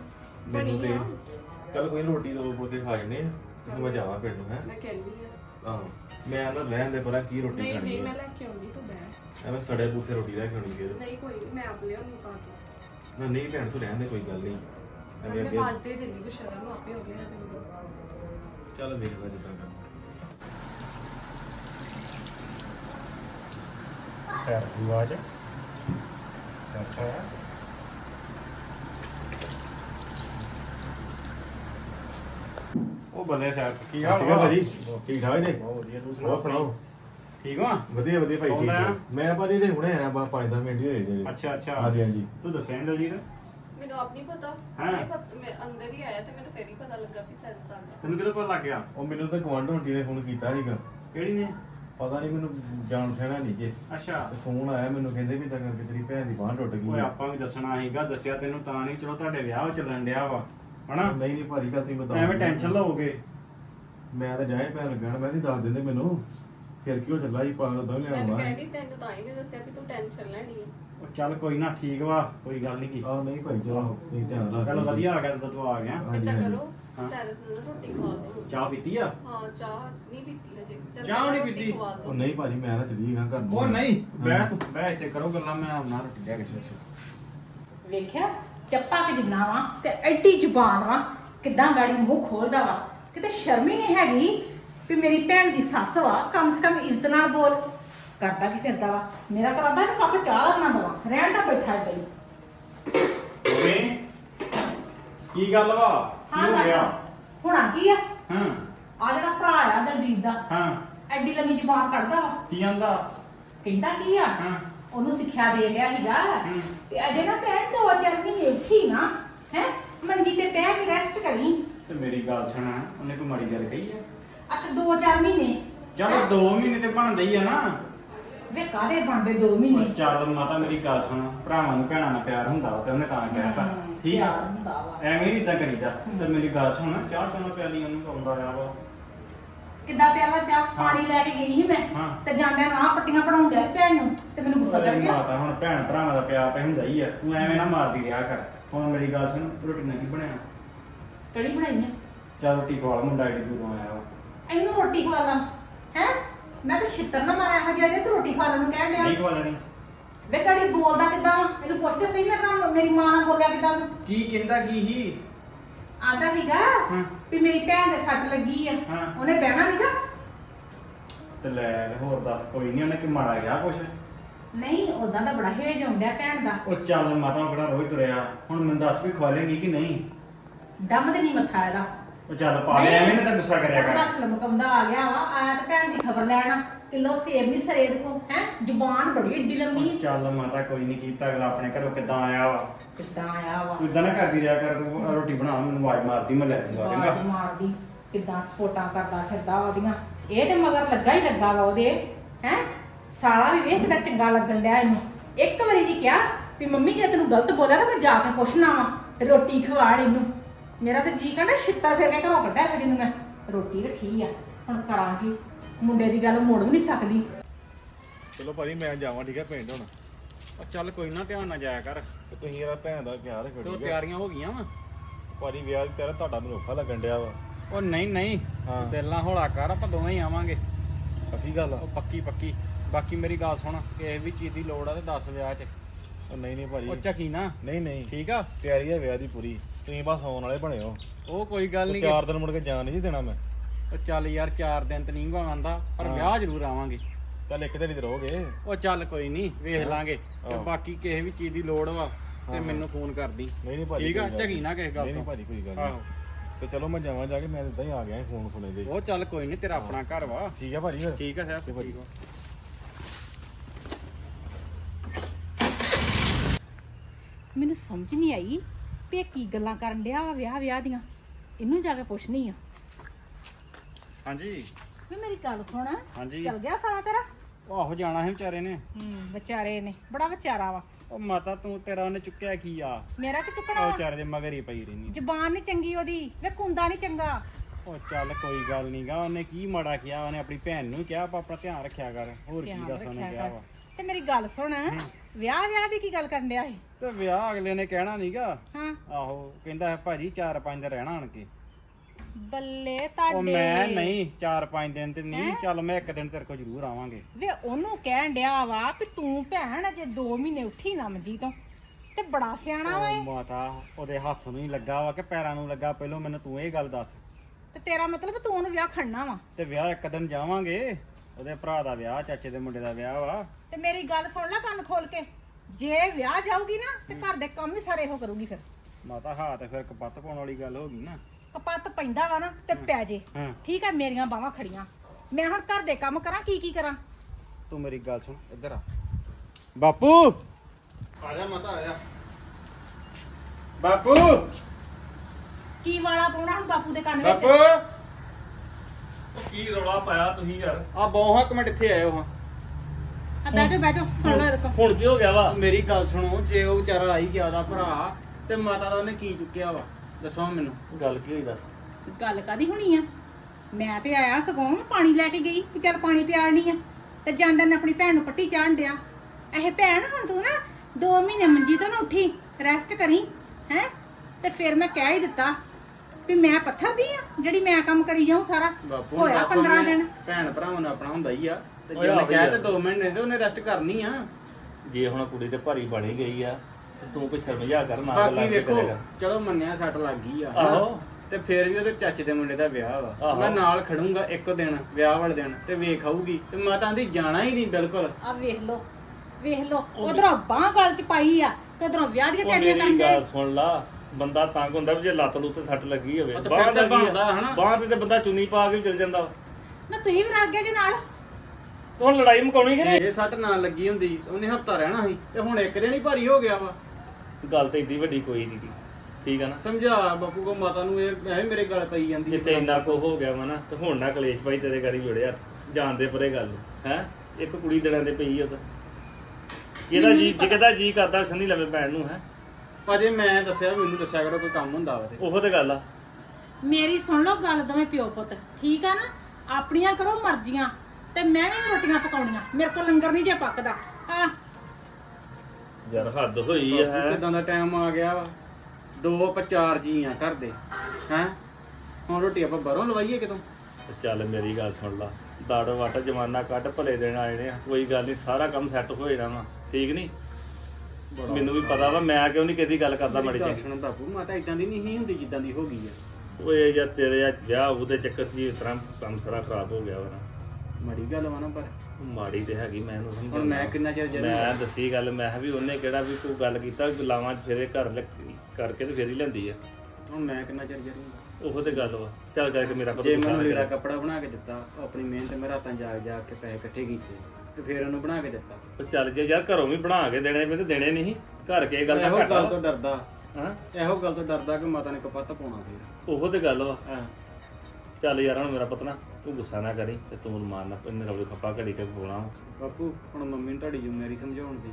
ਮੈਨੂੰ ਬਣੀ ਤੇ। ਚੱਲ ਕੋਈ ਨੀ, ਰੋਟੀ ਦੋ ਫੁਲਕੇ ਖਾ ਜਨੇ ਫਿਰ ਮੈਂ ਜਾਵਾਂ ਪਿੰਡ ਨੂੰ ਹੈ। ਮੈਂ ਕਹਿੰਦੀ ਆ। ਆਹੋ। ਮੈਂ ਨਾ ਰਹਿਣ ਦੇ ਪਰਾਂ ਕੀ ਰੋਟੀ ਨਹੀਂ ਖਾਣੀ ਨਹੀਂ ਮੈਂ ਹੈ ਲੈ ਕੇ ਆਉਂਦੀ ਤੂੰ ਬਹਿ। ਐਵੇਂ ਸੜੇ ਬੂਥੇ ਰੋਟੀ ਲੈ ਕੇ ਆਉਣੀ ਫਿਰ। ਨਹੀਂ ਕੋਈ ਨਹੀਂ ਮੈਂ ਆਪ ਲਿਆਉਣੀ ਪਾ ਕੇ। ਨਾ ਨਹੀਂ ਭੈਣ ਤੂੰ ਰਹਿਣ ਦੇ ਕੋਈ ਗੱਲ ਨਹੀਂ। ਚੱਲ ਐਵੇਂ ਮੈਂ ਅੱਗੇ ਬਾਜ ਦੇ ਦਿੰਦੀ ਬਸ਼ਰਾ ਨੂੰ ਆਪੇ ਹੋ ਲਿਆ ਦਿੰਦੀ ਚੱਲ ਵੇਖਦਾ ਜਿੱਦਾਂ ਕਰਨਾ। ਸੈਰ ਦੀ ਆਵਾਜ਼ ਅੱਛਾ ਉਹ ਬੱਲੇ ਸੈਰ ਕੀ ਹਾਲ ਵਾ? ਭਾਜੀ ਠੀਕ ਠਾਕ ਜੀ ਬਹੁਤ ਵਧੀਆ ਤੂੰ ਹੋਰ ਸੁਣਾਓ ਠੀਕ ਵਾ ਵਧੀਆ ਵਧੀਆ ਭਾਈ ਠੀਕ? ਠਾਕ। ਮੈਂ ਭਾਜੀ ਦੇ ਹੁਣੇ ਆਇਆ ਬਾ 5-10 ਮਿੰਟ ਹੀ ਹੋਏ ਜੀ ਅੱਛਾ ਅੱਛਾ ਹਾਂਜੀ ਹਾਂਜੀ ਤੂੰ ਦੱਸਿਆ ਨੀ ਦਲਜੀਤ ਮੈਨੂੰ ਆਪ ਨਹੀਂ ਪਤਾ ਹਾਂ। ਨਹੀਂ ਪਤਾ ਮੈਂ ਅੰਦਰ ਹੀ ਆਇਆ ਤੇ ਮੈਨੂੰ ਫੇਰ ਹੀ ਪਤਾ ਲੱਗਾ ਵੀ ਸੈਰ ਸਾਲ ਤੈਨੂੰ ਕਿਦੋਂ ਪਤਾ ਲੱਗ ਗਿਆ ਉਹ ਮੈਨੂੰ ਤਾਂ ਗਵਾਂਢ ਹੁੰਦੀ ਨੇ ਫੋਨ ਕੀਤਾ ਸੀਗਾ ਕਿਹੜੀ ਨੇ ਪਤਾ ਨਹੀਂ ਮੈਨੂੰ ਜਾਣ ਪਛਾਣਾ ਨਹੀਂ ਜੇ। ਅੱਛਾ। ਤੇ ਫੋਨ ਆਇਆ ਮੈਨੂੰ ਕਹਿੰਦੇ ਵੀ ਤਾਂ ਕਰਕੇ ਤੇਰੀ ਭੈਣ ਦੀ ਬਾਂਹ ਟੁੱਟ ਗਈ ਓਏ ਆ। ਆਪਾਂ ਵੀ ਦੱਸਣਾ ਸੀਗਾ ਦੱਸਿਆ ਤੈਨੂੰ ਤਾਂ ਨਹੀਂ ਚਲੋ ਤੁਹਾਡੇ ਵਿਆਹ ਚੱਲਣ ਡਿਆ ਵਾ ਹਨਾ? ਨਹੀਂ ਨਹੀਂ ਭਾਰੀ ਗੱਲ ਤੁਸੀਂ ਬਤਾ ਐਵੇਂ ਟੈਨਸ਼ਨ ਲਓਗੇ ਮੈਂ ਤਾਂ ਜਾਏ ਭੈਣ ਲੱਗਣ ਮੈਂ ਸੀ ਦੱਸ ਦਿੰਦੇ ਮੈਨੂੰ ਫਿਰ ਕਿਉਂ ਚੱਲਾ ਜੀ ਪਾਗਲ ਤਾਂ ਮੈਨੂੰ ਲਿਆਉਣਾ ਕਹਿੰਦੀ ਤੈਨੂੰ ਤਾਂ ਹੀ ਨਹੀਂ ਦੱਸਿਆ ਵੀ ਤੂੰ ਟੈਨਸ਼ਨ ਲੈਣੀ ਹੈ ਉਹ ਚੱਲ ਕੋਈ ਨਾ ਠੀਕ ਵਾ ਕੋਈ ਗੱਲ ਨਹੀਂ ਕੀ ਆ ਨਹੀਂ ਭਾਈ ਚਲੋ ਤੁਸੀਂ ਧਿਆਨ ਰੱਖ ਚੱਲ ਵਧੀਆ ਆ ਗਿਆ ਜਦੋਂ ਤੂੰ ਆ ਗਿਆ। ਹਾਂਜੀ, ਇਦਾਂ ਹਾਂਜੀ। ਕਰੋ? ਸੈਰਸ ਨੂੰ ਨਾ ਰੋਟੀ ਖਵਾ ਦਿਓ ਚਾਹ ਪੀਤੀ ਆ? ਹਾਂ ਚਾਹ ਨਹੀਂ ਪੀਤੀ ਹਜੇ। ਚੱਲ ਚਾਹ ਪਹਿਲਾਂ ਨਹੀਂ ਰੋਟੀ ਪੀਤੀ? ਖਵਾ ਉਹ ਦਿਓ ਨਹੀਂ ਭਾਜੀ ਮੈਂ ਨਾ ਚਲੀ ਗਾ ਘਰ ਨੂੰ। ਉਹ ਨਹੀਂ? ਬਹਿ ਹਾਂ। ਤੂੰ ਬਹਿ ਇੱਥੇ ਕਰੋ ਗੱਲਾਂ ਮੈਂ ਆਉਣਾ ਰੋਟੀ ਲੈ ਕੇ ਛੇ ਵੇਖਿਆ? ਚੱਪਾ ਕਿ ਜਿੰਨਾ ਵਾ ਤੇ ਐਡੀ ਜ਼ੁਬਾਨ ਵਾ ਕਿਦਾਂ ਗਾੜੀ ਮੂੰਹ ਖੋਲਦਾ ਵਾ। ਕਿਤੇ ਸ਼ਰਮ ਹੀ ਨਹੀਂ ਹੈਗੀ ਵੀ ਮੇਰੀ ਭੈਣ ਦੀ ਸੱਸ ਵਾ ਕਮ ਸੇ ਕਮ ਇੱਜ਼ਤ ਨਾਲ ਬੋਲ। ਕਰਦਾ ਕੀ ਫਿਰਦਾ ਵਾ? ਮੇਰਾ ਤਾਂ ਰੱਬਾ ਨੂੰ ਕੱਪ ਚਾਹ ਦਾ ਬਣਾ ਦਵਾ ਰਹਿਣ ਦਾ ਬੈਠਾ ਏਦਾਂ ਹੀ। ਕੀ ਗੱਲ ਵਾ? ਹਾਂ ਹੋ ਗਿਆ? ਦੱਸ ਹੁਣਾ ਕੀ ਆ? ਹਾਂ। ਆ ਜਿਹੜਾ ਭਰਾ ਆ ਦਲਜੀਤ ਦਾ ਹਾਂ। ਐਡੀ ਲੰਮੀ ਜ਼ੁਬਾਨ ਕੱਢਦਾ ਵਾ। ਕੀ ਆਂਦਾ? ਕਹਿੰਦਾ ਕੀ ਆ? ਹਾਂ। ਉਹਨੂੰ ਸਿੱਖਿਆ ਦੇ ਰਿਹਾ ਸੀਗਾ। ਹੂੰ। ਤੇ ਅਜੇ ਨਾ ਭੈਣ ਦੋ ਚਾਰ ਮਹੀਨੇ ਉੱਠੀ ਨਾ ਹੈ? ਮੰਜੀ ਤੇ ਬਹਿ ਕੇ ਰੈਸਟ ਕਰੀ। ਤੇ ਮੇਰੀ ਗੱਲ ਸੁਣ ਉਹਨੇ ਕੋਈ ਮਾੜੀ ਗੱਲ ਕਹੀ ਆ? ਅੱਛਾ ਦੋ ਚਾਰ ਮਹੀਨੇ। ਚਲੋ 2 ਮਹੀਨੇ ਤੇ ਬਣਦੇ ਹੀ ਆ ਨਾ। ਵੇ ਕਾਦੇ ਬਣਦੇ ਦੋ ਮਹੀਨੇ? ਚੱਲ ਮਾਤਾ ਮੇਰੀ ਗੱਲ ਸੁਣ ਭਰਾਵਾਂ ਨੂੰ ਭੈਣਾਂ ਨਾਲ ਪਿਆਰ ਹੁੰਦਾ ਵਾ ਤੇ ਉਹਨੇ ਤਾਂ ਕਹਿਤਾ ਠੀਕ ਆ। ਪਿਆਰ ਹੁੰਦਾ ਵਾ। ਐਵੇਂ ਨਹੀਂ ਇਦਾਂ ਕਰੀਦਾ। ਤੇ ਮੇਰੀ ਗੱਲ ਸੁਣ ਚਾਹ ਕਿਉਂ ਨਾ ਪਿਆਲੀ ਉਹਨੂੰ ਆਉਂਦਾ ਆ ਵਾ। ਕਿੱਦਾਂ ਪਿਆਲਾ ਚਾਹ? ਪਾਣੀ ਲੈ ਕੇ ਗਈ ਸੀ ਮੈਂ। ਹਾਂ। ਤੇ ਜਾਂਦਿਆਂ ਨੂੰ ਆਹ ਪੱਟੀਆਂ ਪੜਾਉਣ ਗਿਆ ਭੈਣ ਨੂੰ। ਤੇ ਮੈਨੂੰ ਗੁੱਸਾ ਚੜ ਗਿਆ। ਮਾਤਾ ਹੁਣ ਭੈਣ ਭਰਾਵਾਂ ਦਾ ਪਿਆਰ ਤੇ ਹੁੰਦਾ ਹੀ ਆ। ਤੂੰ ਐਵੇਂ ਨਾ ਮਾਰਦੀ ਰਿਹਾ ਕਰ। ਹੁਣ ਮੇਰੀ ਗੱਲ ਸੁਣ ਰੋਟੀ ਨਾਲ ਕੀ ਕੜੀ ਬਣਾਈ ਆ? ਚੱਲ ਰੋਟੀ ਖਵਾ ਲਾ, ਮੁੰਡਾ ਏਡੀ ਦੂਰੋਂ ਆਇਆ ਵਾ। ਇਹਨੂੰ ਰੋਟੀ ਖਵਾ ਲਾਂ। ਹੈ? ਮੈਂ ਤਾਂ ਛਿੱਤਰ ਨਾ ਮਾਰਿਆ ਹਜੇ ਤੂੰ ਰੋਟੀ ਖਾ ਲੈਣ ਨੂੰ ਕਹਿਣ ਨਹੀਂ ਡਿਆ ਖਵਾ ਲੈਣੀ। ਵੇ ਕੜੀ ਬੋਲਦਾ ਕਿੱਦਾਂ? ਇਹਨੂੰ ਪੁੱਛ ਕੇ ਸਹੀ ਨਾਲ ਮੇਰੀ ਮਾਂ ਨਾਲ ਬੋਲਿਆ ਕਿੱਦਾਂ? ਤੂੰ ਕੀ ਕਹਿੰਦਾ ਕੀ ਹੀ ਆਂਦਾ ਸੀਗਾ ਹਾਂ। ਵੀ ਮੇਰੀ ਭੈਣ ਦੇ ਸੱਟ ਲੱਗੀ ਆ। ਹਾਂ। ਉਹਨੇ ਬਹਿਣਾ ਨੀਗਾ ਤੇ ਲੈ ਹੋਰ ਦੱਸ ਕੋਈ ਨਹੀਂ ਉਹਨੇ ਕਿ ਮਾੜਾ ਗਿਆ ਕੁਛ? ਨਹੀਂ ਉਦਾਂ ਦਾ ਬੜਾ ਹੇਜ ਆਉਂਦਾ ਭੈਣ ਦਾ। ਉਹ ਚੱਲ ਮਾਤਾ ਉਹ ਕਿਹੜਾ ਰੋਜ਼ ਤੁਰਿਆ। ਹੁਣ ਮੈਨੂੰ ਦੱਸ ਵੀ ਖਵਾ ਲੇਂਗੀ ਕਿ ਨਹੀਂ? ਡੰਮ ਤੇ ਨਹੀਂ ਮੱਥਾ ਇਹਦਾ। ਉਹ ਚੱਲ ਪਾ ਲੈ ਐਵੇਂ ਨਾ ਤਾਂ ਗੁੱਸਾ ਕਰਿਆ ਉਹਦਾ ਕਰ। ਹੱਥ ਲਮਕਮਦਾ ਆ ਗਿਆ ਵਾ ਆਇਆ ਤੇ ਭੈਣ ਦੀ ਖਬਰ ਲੈਣਾ ਕਿਲੋ ਸੇਬ ਨਹੀਂ ਸਰੇ ਕੋ ਹੈ? ਜ਼ੁਬਾਨ ਬੜੀ ਏਡੀ ਲੰਮੀ। ਚੱਲ ਮਾਤਾ ਕੋਈ ਨਹੀਂ ਕੀਤਾ ਅਗਲਾ ਆਪਣੇ ਘਰੋਂ ਕਿੱਦਾਂ ਆਇਆ ਵਾ। ਕਿੱਦਾਂ ਆਇਆ ਵਾ? ਤੂੰ ਇਦਾਂ ਨਾ ਕਰਦੀ ਰਿਹਾ ਕਰ ਤੂੰ ਰੋਟੀ ਬਣਾ ਮੈਨੂੰ ਆਵਾਜ਼ ਮਾਰਦੀ ਮੈਂ ਲੈ ਦੂੰਗਾ ਚੰਗਾ। ਆਵਾਜ਼ ਮਾਰਦੀ ਕਿੱਦਾਂ ਸਪੋਟਾਂ ਕਰਦਾ ਫਿਰਦਾ ਉਹਦੀਆਂ। ਇਹ ਤੇ ਮਗਰ ਲੱਗਾ ਹੀ ਲੱਗਾ ਵਾ ਉਹਦੇ ਹੈ? ਸਾਲਾ ਵੀ ਵੇਖ ਕਿੱਡਾ ਚੰਗਾ ਲੱਗਣ ਡਿਆ ਇਹਨੂੰ। ਇੱਕ ਵਾਰੀ ਨਹੀਂ ਕਿਹਾ ਵੀ ਮੰਮੀ ਜੇ ਤੈਨੂੰ ਗਲਤ ਬੋਲਿਆ ਤਾਂ ਮੈਂ ਜਾ ਕੇ ਪੁੱਛਣਾ ਵਾ ਰੋਟੀ ਖਵਾੜ ਇਹਨੂੰ। ਮੇਰਾ ਤਾਂ ਜੀ ਕਹਿੰਦਾ ਛਿੱਤਰ ਫੇਰ ਕੇ ਘਰੋਂ ਕੱਢਿਆ ਫਿਰ ਜਿਹਨੂੰ ਮੈਂ। ਰੋਟੀ ਰੱਖੀ ਆ ਹੁਣ ਕਰਾਂਗੀ ਮੁੰਡੇ ਦੀ ਗੱਲ ਮੋੜ ਵੀ ਨਹੀਂ ਸਕਦੀ। ਚਲੋ ਭਾਜੀ ਮੈਂ ਜਾਵਾਂ ਠੀਕ ਹੈ ਪਿੰਡ ਹੁਣ। ਉਹ ਚੱਲ ਕੋਈ ਨਾ ਧਿਆਨ ਨਾਲ ਜਾਇਆ ਕਰ। ਤੇ ਤੁਸੀਂ ਯਾਰ ਭੈਣ ਦਾ ਖਿਆਲ ਰੱਖੋ ਤੋ ਠੀਕ ਹੈ। ਤਿਆਰੀਆਂ ਹੋ ਗਈਆਂ ਵਾ? ਭਾਜੀ ਵਿਆਹ ਤੇਰਾ ਤੁਹਾਡਾ ਮੈਨੂੰ ਔਖਾ ਲੱਗਣ ਡਿਆ ਵਾ। ਉਹ ਨਹੀਂ ਨਹੀਂ। ਹਾਂ। ਦਿਲ ਨਾਲ ਹੌਲਾ ਕਰ ਆਪਾਂ ਦੋਵੇਂ ਹੀ ਆਵਾਂਗੇ। ਪੱਕੀ ਗੱਲ ਆ। ਉਹ ਪੱਕੀ ਪੱਕੀ। ਬਾਕੀ ਮੇਰੀ ਗੱਲ ਸੁਣ ਕਿਸੇ ਵੀ ਚੀਜ਼ ਦੀ ਲੋੜ ਆ ਤੇ ਦੱਸ ਵਿਆਹ 'ਚ। ਉਹ ਨਹੀਂ ਨਹੀਂ ਭਾਜੀ। ਉਹ ਝਕੀ ਨਾ। ਨਹੀਂ ਨਹੀਂ। ਠੀਕ ਆ? ਤਿਆਰੀ ਹੈ ਵਿਆਹ ਦੀ ਪੂਰੀ। ਤੁਸੀਂ ਬਸ ਆਉਣ ਵਾਲੇ ਬਣੇ ਹੋ। ਉਹ ਕੋਈ ਗੱਲ ਨਹੀਂ ਚਾਰ ਦਿਨ ਮੁੜ ਕੇ ਜਾਣ ਨਹੀਂ ਦੇਣਾ ਮੈਂ। ਉਹ ਚੱਲ ਯਾਰ 4 ਦਿਨ ਤੇ ਨਹੀਂ ਆਉਂਦਾ ਪਰ। ਵਿਆਹ ਜ਼ਰੂਰ ਆਵਾਂਗੇ। ਚੱਲ ਇੱਕ ਦਿਨ ਹੀ ਤੇ ਰਹੋਗੇ। ਉਹ ਚੱਲ ਕੋਈ ਨਹੀਂ ਵੇਖ ਲਾਂਗੇ। ਤੇ। ਬਾਕੀ ਕਿਸੇ ਵੀ ਚੀਜ਼ ਦੀ ਲੋੜ ਵਾ ਤੇ। ਮੈਨੂੰ ਫੋਨ ਕਰਦੀ ਨਹੀਂ ਨਹੀਂ ਭਾਜੀ ਠੀਕ ਆ? ਝਕੀ ਨਾ ਕਿਸੇ ਗੱਲ ਨਹੀਂ ਨਹੀਂ ਤੋਂ। ਭਾਜੀ ਕੋਈ ਗੱਲ ਆਹੋ। ਨਹੀਂ ਤੇ ਚਲੋ ਮੈਂ ਜਾਵਾਂ ਜਾ ਕੇ ਮੈਂ ਇਦਾਂ ਹੀ ਆ ਗਿਆ ਫੋਨ ਸੁਣੇ ਦੇ। ਉਹ ਚੱਲ ਕੋਈ ਨਹੀਂ ਤੇਰਾ ਆਪਣਾ ਘਰ ਵਾ। ਠੀਕ ਹੈ ਭਾਜੀ ਫਿਰ? ਠੀਕ ਆ ਸਾਹਿਬ ਭਾਜੀ। ਠੀਕ ਆ। ਮੈਨੂੰ ਸਮਝ ਨਹੀਂ ਆਈ। ਕੀ ਗੱਲਾਂ ਕਰਨ ਡਿਆ ਵਾ ਵਿਆਹ ਵਿਆਹ ਦੀਆਂ? ਇਹਨੂੰ ਜਾ ਕੇ ਪੁੱਛਣੀ ਆ। ਹਾਂਜੀ। ਵੀ ਮੇਰੀ ਗੱਲ ਸੁਣ। ਹਾਂਜੀ। ਚੱਲ ਗਿਆ ਸਾਲਾ ਤੇਰਾ? ਉਹ ਆਹੋ ਜਾਣਾ ਹੈ ਵਿਚਾਰੇ ਨੇ। ਹੂੰ ਵਿਚਾਰੇ ਨੇ। ਬੜਾ ਵਿਚਾਰਾ ਵਾ। ਉਹ ਮਾਤਾ ਤੂੰ ਤੇਰਾ ਉਹਨੇ ਚੁੱਕਿਆ ਕੀ ਆ? ਮੇਰਾ ਕਿ ਚੁੱਕਣਾ ਉਹ ਵਾ? ਵਿਚਾਰੇ ਦੇ ਮਗਰ ਹੀ ਪਈ ਰਹਿਨੀ ਜ਼ੁਬਾਨ ਨਹੀਂ ਚੰਗੀ ਉਹਦੀ। ਵੇ ਕੁੰਦਾ ਨਹੀਂ ਚੰਗਾ। ਉਹ ਚੱਲ ਕੋਈ ਗੱਲ ਨੀ ਗਾ ਉਹਨੇ ਕੀ ਮਾੜਾ ਕਿਹਾ? ਉਹਨੇ ਆਪਣੀ ਭੈਣ ਨੂੰ ਕਿਹਾ ਆਪਾਂ ਆਪਣਾ ਧਿਆਨ ਰੱਖਿਆ ਕਰ। ਹੋਰ ਕੀ ਧਿਆਨ ਦੱਸ ਉਹਨੇ ਰੱਖਿਆ ਕਿਹਾ ਕਰ। ਵਾ? ਤੇ ਮੇਰੀ ਗੱਲ ਸੁਣ। ਵਿਆਹ ਵਿਆਹ ਦੀ ਕੀ ਗੱਲ ਕਰਨ ਡਿਆ ਇਹ ਤੇ ਵਿਆਹ ਅਗਲੇ ਨੇ ਕਹਿਣਾ ਨਹੀਂਗਾ ਹਾਂ। ਆਹੋ ਕਹਿੰਦਾ ਹੈ ਭਾਜੀ 4-5 ਦਿਨ ਰਹਿਣਾ ਆਣ ਕੇ। ਬੱਲੇ ਉਹ ਤੁਹਾਡੇ। ਮੈਂ ਨਹੀਂ 4-5 ਦਿਨ ਤੇ ਨਹੀਂ ਚੱਲ ਮੈਂ ਇੱਕ ਦਿਨ ਤੇਰੇ ਕੋਲ ਜ਼ਰੂਰ ਆਵਾਂਗੇ। ਵੇ ਉਹਨੂੰ ਕਹਿਣ ਡਿਆ ਵਾ ਵੀ ਤੂੰ ਭੈਣ ਅਜੇ 2 ਮਹੀਨੇ ਉੱਠੀ ਨਾ ਮੰਜੀ ਤੋਂ ਤੇ ਬੜਾ ਸਿਆਣਾ ਵਾ ਉਹ ਇਹ ਮਾਤਾ ਉਹਦੇ ਹੱਥ ਨੂੰ ਹੀ ਲੱਗਾ ਵਾ ਕਿ ਪੈਰਾਂ ਨੂੰ ਲੱਗਾ। ਪਹਿਲਾਂ ਮੈਨੂੰ ਤੂੰ ਇਹ ਗੱਲ ਦੱਸ। ਤੇ ਤੇਰਾ ਮਤਲਬ ਤੂੰ ਉਹਨੂੰ ਵਿਆਹ ਖੜਨਾ ਵਾ? ਤੇ ਵਿਆਹ ਇੱਕ ਦਿਨ ਜਾਵਾਂਗੇ। ਉਹਦੇ ਭਰਾ ਦਾ ਵਿਆਹ ਚਾਚੇ ਦੇ ਮੁੰਡੇ ਦਾ ਵਿਆਹ ਵਾ। ਤੇ ਮੇਰੀ ਗੱਲ ਸੁਣ ਲੈ ਕੰਨ ਖੋਲ ਕੇ। ਜੇ ਵਿਆਹ ਜਾਊਗੀ ਨਾ ਤੇ ਘਰ ਦੇ ਕੰਮ ਹੀ ਸਾਰੇ ਇਹੋ ਕਰੂਗੀ ਫਿਰ। ਮਾਤਾ ਹਾਂ ਤੇ ਫਿਰ ਕਪੱਤ ਪਾਉਣ ਵਾਲੀ ਗੱਲ ਹੋ ਗਈ ਨਾ। ਕਪੱਤ ਪੈਂਦਾ ਵਾ ਨਾ ਤੇ ਪੈ ਜੇ। ਹਾਂ। ਠੀਕ ਆ ਮੇਰੀਆਂ ਬਾਹਾਂ ਖੜੀਆਂ। ਮੈਂ ਹੁਣ ਘਰ ਦੇ ਕੰਮ ਕਰਾਂ ਕੀ ਕੀ ਕਰਾਂ? ਤੂੰ ਮੇਰੀ ਗੱਲ ਸੁਣ ਇੱਧਰ ਆ। ਬਾਪੂ! ਆ ਜਾ ਮਾਤਾ ਆ ਜਾ। ਬਾਪੂ! ਕੀ ਵਾਲਾ ਪਾਉਣਾ ਹੁਣ ਬਾਪੂ ਦੇ ਕੰਨ ਬਾਪੂ! ਵਿੱਚ ਕੀ ਰੌਲਾ ਪਾਇਆ ਤੁਸੀਂ ਯਾਰ? ਆ ਬਹੁ ਇੱਕ ਮਿੰਟ ਇੱਥੇ ਆਇਓ ਹਾਂ। ਆ ਬਹਿ ਜਾ ਸੁਣ ਲੈ ਇਹਦੇ ਕੋਲ ਹੁਣ ਕੀ ਹੋ ਗਿਆ ਵਾ? ਮੇਰੀ ਗੱਲ ਸੁਣੋ ਜੇ ਉਹ ਵਿਚਾਰਾ ਆਈ ਗਿਆ ਉਹਦਾ ਭਰਾ ਤੇ ਮਾਤਾ ਦਾ ਉਹਨੇ ਕੀ ਚੁੱਕਿਆ ਵਾ? ਦੱਸੋ ਮੈਨੂੰ। ਗੱਲ ਕੀ ਹੋਈ ਦੱਸ। ਗੱਲ ਕਾਦੀ ਹੋਣੀ ਆ? ਮੈਂ ਤੇ ਆਇਆ ਸਗੋਂ ਪਾਣੀ ਲੈ ਕੇ ਗਈ ਕਿ ਚੱਲ ਪਾਣੀ ਪਿਆਲਣੀ ਆ। ਤੇ ਜਾਂਦੇ ਨੇ ਆਪਣੀ ਭੈਣ ਨੂੰ ਪੱਟੀ ਚਾਣ ਡਿਆ। ਇਹ ਭੈਣ ਹੁਣ ਤੂੰ ਨਾ 2 ਮਹੀਨੇ ਮੰਜੀ ਤੋਂ ਨਾ ਉੱਠੀ ਰੈਸਟ ਕਰੀ ਹੈ? ਤੇ ਫਿਰ ਮੈਂ ਕਹਿ ਹੀ ਦਿੱਤਾ ਵੀ ਮੈਂ ਪੱਥਰ ਦੀ ਆ ਜਿਹੜੀ ਮੈਂ ਕੰਮ ਕਰੀ ਜਾਉਂ ਸਾਰਾ। ਬਾਪੂ ਹੋਇਆ ਦੱਸ 15 ਉਹਨੇ ਦਿਨ। ਭੈਣ ਭਰਾਵਾਂ ਦਾ ਆਪਣਾ ਹੁੰਦਾ ਹੀ ਆ। ਤੇ ਜੇ ਓਏ ਉਹਨੇ ਆਹੋ ਕਹਿ ਯਾਰ। ਤੇ 2 ਮਿੰਟ ਦੇ ਉਹਨੇ ਰੈਸਟ ਕਰਨੀ ਆ ਜੇ ਹੁਣ ਕੁੜੀ ਤੇ ਭਾਰੀ ਬਣੀ ਗਈ ਆ ਤੇ ਤੂੰ ਕੋਈ ਸ਼ਰਮਿਆ ਕਰ ਨਾ ਬਾਕੀ ਵੇਖੋ ਕਰੇਗਾ ਚਲੋ ਮੰਨਿਆ ਸੱਟ ਲੱਗ ਗਈ ਆ? ਆਹੋ। ਤੇ ਫਿਰ ਵੀ ਉਹਦੇ ਚਾਚੇ ਦੇ ਮੁੰਡੇ ਦਾ ਵਿਆਹ ਵਾ। ਮੈਂ ਨਾਲ ਖੜੂੰਗਾ ਇੱਕ ਦਿਨ ਵਿਆਹ ਵਾਲੇ ਦਿਨ ਤੇ ਵੇਖ ਆਊਗੀ ਤੇ ਮਾਤਾ ਦੀ ਜਾਣਾ ਹੀ ਨਹੀਂ ਬਿਲਕੁਲ ਆ ਵੇਖ ਲੋ ਵੇਖ ਲੋ ਉਧਰੋਂ ਬਾਹ ਗਲ ਚ ਪਾਈ ਆ ਤੇ ਉਧਰੋਂ ਵਿਆਹ ਦੀਆਂ ਤਿਆਰੀਆਂ ਕਰਨ ਮੇਰੀ ਦੇ ਗੱਲ ਸੁਣ ਲਾ ਬੰਦਾ ਤੰਗ ਹੁੰਦਾ ਵੀ ਜੇ ਲੱਤ ਲੁੱਤ ਤੇ ਸੱਟ ਲੱਗੀ ਹੋਵੇ ਤਾਂ ਬਾਂਹ ਤਾਂ ਹਨਾ। ਬਾਂਹ ਤੇ ਤੇ ਬੰਦਾ ਚੁੰਨੀ ਪਾ ਕੇ ਚਲ ਜਾਂਦਾ। ਨਾ ਤੁਸੀਂ ਵੀ ਲੱਗ ਗਏ ਜੇ ਨਾਲ ਤੂੰ ਹੁਣ ਲੜਾਈ ਮੁਕਾਉਣੀ ਕਿ ਨਹੀਂ? ਜੇ ਸੱਟ ਨਾ ਲੱਗੀ ਹੁੰਦੀ ਉਹਨੇ ਹਫਤਾ ਰਹਿਣਾ ਸੀ ਤੇ ਹੁਣ ਇੱਕ ਦਿਨ ਹੀ ਭਾਰੀ ਹੋ ਗਿਆ ਵਾ। ਗੱਲ ਤੇ ਏਡੀ ਵੱਡੀ ਕੋਈ ਨਹੀਂ ਠੀਕ ਆ ਨਾ? ਸਮਝਾ ਬਾਪੂ ਕੋ ਮਾਤਾ ਨੂੰ ਇਹ ਐਵੇਂ ਮੇਰੇ ਗੱਲ ਪਈ ਜਾਂਦੀ। ਜਿੱਥੇ ਇੰਨਾ ਕੋ ਹੋ ਗਿਆ ਵਾ ਨਾ ਤੇ ਹੁਣ ਨਾ ਕਲੇਸ਼ ਭਾਈ ਤੇਰੇ ਗਾੜੀ ਜੁੜੇ ਹੱਥ ਜਾਣਦੇ ਪਰੇ ਗੱਲ ਹੈ? ਇੱਕ ਕੁੜੀ ਦੜਾਂ ਦੇ ਪਈ ਉਹਦਾ ਇਹਦਾ ਜੀ ਜਿਹਦਾ ਜੀ ਕਰਦਾ ਸੰਨੀ ਲੰਮੇ ਪੈਣ ਨੂੰ ਹੈ? ਪਰ ਜੇ ਮੈਂ ਦੱਸਿਆ ਮੈਨੂੰ ਦੱਸਿਆ ਕਰੋ ਕੋਈ ਕੰਮ ਹੁੰਦਾ ਵਾ ਤੇ। ਉਹੋ ਤੇ ਗੱਲ ਆ। ਮੇਰੀ ਸੁਣ ਲਓ ਗੱਲ ਦੋਵੇਂ ਪਿਓ ਪੁੱਤ ਠੀਕ ਆ ਨਾ? ਆਪਣੀਆਂ ਕਰੋ ਮਰਜ਼ੀਆਂ। ਤੇ ਮੈਂ ਵੀ ਨੀ ਰੋਟੀਆਂ ਪਕਾਉਣੀਆਂ। ਮੇਰੇ ਕੋਲ ਲੰਗਰ ਨਹੀਂ ਜੇ ਪੱਕਦਾ। ਆ ਯਾਰ ਹੱਦ ਹੋਈ ਆ ਹੈ? ਕਿਦਾਂ ਦਾ ਟਾਈਮ ਆ ਗਿਆ ਵਾ? ਦੋ ਆਪਾਂ ਚਾਰ ਜੀ ਆ ਘਰ ਦੇ ਹੈ? ਹੁਣ ਰੋਟੀ ਆਪਾਂ ਬਾਹਰੋਂ ਲਵਾਈਏ ਕਿਤੋਂ? ਤੇ ਚੱਲ ਮੇਰੀ ਗੱਲ ਸੁਣ ਲਾ। ਦਾੜ ਵਾਟ ਜਮਾਨਾ ਕੱਢ ਭਲੇ ਦੇਣ ਆਏ ਨੇ ਕੋਈ ਗੱਲ ਨਹੀਂ ਸਾਰਾ ਕੰਮ ਸੈੱਟ ਹੋ ਜਾਣਾ ਵਾ। ਠੀਕ ਨਹੀਂ ਮੈਨੂੰ ਵੀ ਪਤਾ ਵਾ ਮੈਂ ਕਿਉਂ ਨਹੀਂ ਕਿਹਦੀ ਗੱਲ ਕਰਦਾ ਮੜੀ ਜੀ ਸੁਣ ਬਾਪੂ ਮਾਤਾ ਇਦਾਂ ਦੀ ਨਹੀਂ ਸੀ ਹੁੰਦੀ ਜਿੱਦਾਂ ਦੀ ਹੋ ਗਈ ਆ। ਓਏ ਯਾਰ ਤੇਰੇ ਆ ਵਿਆਹ ਉਹਦੇ ਚੱਕਰ 'ਚ ਹੀ ਇਸ ਤਰ੍ਹਾਂ ਕੰਮ ਸਾਰਾ ਖਰਾਬ ਹੋ ਗਿਆ ਵਾ ਨਾ। ਮਾੜੀ ਗੱਲ ਵਾ ਨਾ ਪਰ ਮਾੜੀ ਤੇ ਹੈਗੀ ਮੈਂ ਇਹਨੂੰ ਹੁਣ ਸਮਝਾਉਣਾ ਮੈਂ ਕਿੰਨਾ ਚਿਰ ਮੈਂ ਜਰੂਰ ਦੱਸੀ ਗੱਲ ਮੈਂ ਕਿਹਾ ਵੀ ਉਹਨੇ ਕਿਹੜਾ ਵੀ ਕੋਈ ਗੱਲ ਕੀਤਾ ਲਾਵਾਂ 'ਚ ਫੇਰੇ ਘਰ ਲੈ- ਕਰਕੇ ਤੇ ਫੇਰ ਹੀ ਲੈਂਦੀ ਆ। ਹੁਣ ਮੈਂ ਕਿੰਨਾ ਚਿਰ ਜਰੂਰ ਉਹੋ ਤੇ ਗੱਲ ਵਾ। ਚੱਲ ਕਰਕੇ ਮੇਰਾ ਪੁੱਤ ਜੇ ਗੁੱਸਾ ਮੈਨੂੰ ਨਾ ਲੀੜਾ ਕਰੇ। ਕੱਪੜਾ ਬਣਾ ਕੇ ਦਿੱਤਾ ਉਹ ਆਪਣੀ ਮਿਹਨਤ ਮੈਂ ਰਾਤਾਂ ਜਾਗ ਜਾਗ ਕੇ ਪੈਸੇ ਇਕੱਠੇ ਕੀਤੇ ਤੇ ਫਿਰ ਉਹਨੂੰ ਬਣਾ ਕੇ ਦਿੱਤਾ। ਉਹ ਚੱਲ ਜੇ ਯਾਰ ਘਰੋਂ ਵੀ ਬਣਾ ਕੇ ਦੇਣੇ ਤੇ ਦੇਣੇ ਨਹੀਂ ਘਰ ਕੇ ਗੱਲ ਦਾ ਇਹੋ ਘਾਟਾ ਗੱਲ ਵਾ। ਤੋਂ ਡਰਦਾ। ਹਾਂ? ਇਹੋ ਗੱਲ ਤੋਂ ਡਰਦਾ ਕਿ ਮਾਤਾ ਨੇ ਕਪੱਤ ਪਾਉਣਾ ਫਿਰ ਉਹੋ ਤੇ ਗੱਲ ਵਾ। ਹਾਂ। ਚੱਲ ਯਾਰ ਹੁਣ ਮੇਰਾ ਪੁੱਤ ਨਾ ਤੂੰ ਗੁੱਸਾ ਨਾ ਕਰੀ ਤੇ ਤੂੰ ਮਾਰ ਨਾ ਇੰਨੇ ਰੌਲੇ ਖੱਪਾ ਘੜੀ ਤੇ ਪੋਣਾ ਬਾਪੂ ਹੁਣ ਮੰਮੀ ਨੂੰ ਤੁਹਾਡੀ ਜ਼ਿੰਮੇਵਾਰੀ ਸਮਝਾਉਣ ਦੀ।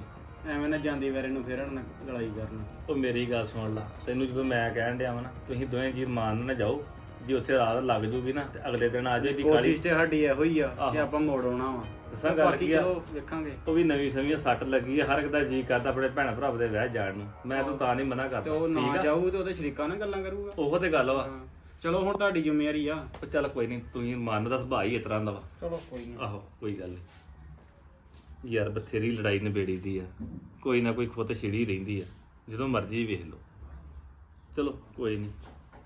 ਐਵੇਂ ਨਾ ਜਾਂਦੀ ਵਾਰੇ ਨੂੰ ਫੇਰਨ ਨਾ ਲੜਾਈ ਕਰਨ। ਉਹ ਮੇਰੀ ਗੱਲ ਸੁਣ ਲਾ ਤੈਨੂੰ ਜਦੋਂ ਮੈਂ ਕਹਿਣ ਡਿਆ ਵਾਂ ਨਾ ਤੁਸੀਂ ਦੋਵੇਂ ਜੀ ਮਾਨ ਨਾ ਜਾਓ ਜੇ ਉੱਥੇ ਰਾਤ ਲੱਗ ਜੂਗੀ ਨਾ ਤੇ ਅਗਲੇ ਦਿਨ ਆ ਜਾਓ ਏਡੀ ਕਾਲੀ। ਕੋਸ਼ਿਸ਼ ਤੇ ਸਾਡੀ ਇਹੋ ਹੀ ਆ। ਕਿ ਆਪਾਂ ਮੋੜ ਆਉਣਾ ਵਾ। ਦੱਸਾਂ ਗੱਲ ਕੀ ਆ? ਵੇਖਾਂਗੇ। ਉਹ ਵੀ ਨਵੀਂ ਸਮੀਆਂ ਸੱਟ ਲੱਗੀ ਆ ਹਰ ਇੱਕ ਦਾ ਜੀ ਕਰਦਾ ਆਪਣੇ ਭੈਣ ਭਰਾ ਦੇ ਵਿਆਹ ਜਾਣ ਨੂੰ। ਮੈਂ ਤੂੰ ਤਾਂ ਨਹੀਂ ਮਨਾ ਤੇ ਕਰਦਾ ਉਹ ਨਾ ਜਾਊ ਤੇ ਉਹਦੇ ਸ਼ਰੀਕਾਂ ਨਾਲ ਗੱਲਾਂ ਕਰੂਗਾ। ਉਹੋ ਤੇ ਗੱਲ ਵਾ। ਚਲੋ ਹੁਣ ਤੁਹਾਡੀ ਜ਼ਿੰਮੇਵਾਰੀ ਆ। ਉਹ ਚੱਲ ਕੋਈ ਨਹੀਂ ਤੂੰ ਹੀ ਮਨ ਦਾ ਸੁਭਾਅ ਹੀ ਇਸ ਤਰ੍ਹਾਂ ਦਾ ਵਾ। ਚਲੋ ਕੋਈ ਨਹੀਂ। ਆਹੋ ਕੋਈ ਗੱਲ ਨਹੀਂ। ਯਾਰ ਬਥੇਰੀ ਲੜਾਈ ਨਿਬੇੜੀ ਦੀ ਆ। ਕੋਈ ਨਾ ਕੋਈ ਖੁੱਤ ਛਿੜੀ ਰਹਿੰਦੀ ਆ। ਜਦੋਂ ਮਰਜ਼ੀ ਵੇਖ ਲਓ। ਚਲੋ ਕੋਈ ਨਹੀਂ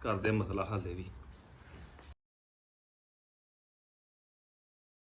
ਕਰਦੇ ਆ ਮਸਲਾ ਹੱਲ ਇਹ ਵੀ।